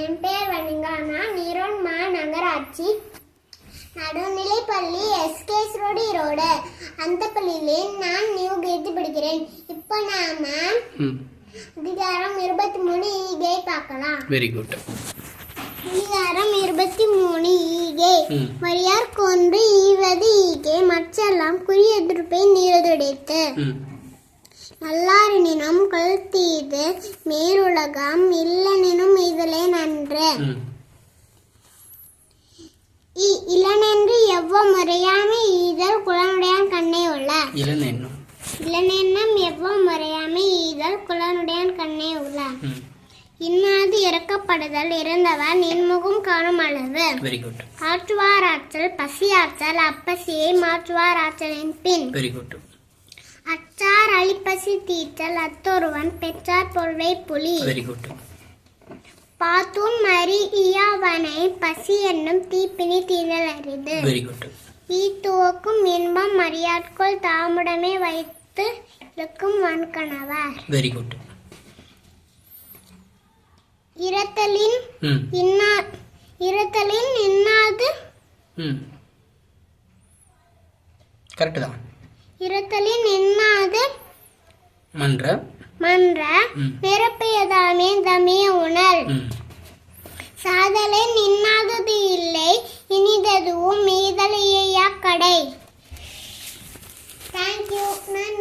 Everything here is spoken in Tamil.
என் பேர் வனிகா நான் ஈரோடு மாநகராட்சி. நடுநிலைப்பள்ளி எஸ்கேஸ் ரோடு ஈரோடு. அந்த பள்ளியிலே நான் நியூ கேட்டு படிக்கிறேன். இப்போ நாம அதிகாரம் இருபத்தி மூணு ஈகை பார்க்கலாம். வெரி குட் அதிகாரம் இருபத்தி மூணு ஈகை. வரியார் கொன்று ஈவது ஈகை மற்றெல்லாம் குறி எதிர்ப்பை நீரதுடைத்து. நல்லாரினும் கழுத்தீது மேலுலகம் இல்லனினும் இதலே நன்று. இளனென்று எவ்வ முறையாமை ஈதல் குலனுடையான் கண்ணே உள்ள. இளன் என்னும் இளனென்னம் எவ்வ முறையாமை ஈதல் குலனுடையான் கண்ணே உள்ள. இன்னாது இறக்கப்படுதல் இறந்தவர் நின்முகம் காணும் அளவு. ஆற்றுவாராற்றல் பசியாற்றல் அப்பசியை மாற்றுவாராற்றலின் பின். வெரி குட் அச்சார் அழிப்பசி தீற்றல் அத்தொருவன் பெற்றார் பொருளை புலி. வெரி குட் பாத்தூன் மறி இயாவனை பசி என்னும் தீப்பினி தீரல் அரிது. வெரி குட் ஈத்துவக்கும் இன்பம் மரியாட்கொள் தாமுடமே வைத்து இருக்கும் வன்கணவர். வெரி குட் இரத்தலின் ம் இன்னா இரத்தலின் இன்னாது? கரெக்டு தான். இரத்தலின் இன்னாது மன்ற. மன்ற. நிரப்பியதாமே தமிய உணர். சாதலை நின்னாதது இல்லை இனிததுவும் மீதலையா கடை. தேங்க்யூ நன்றி.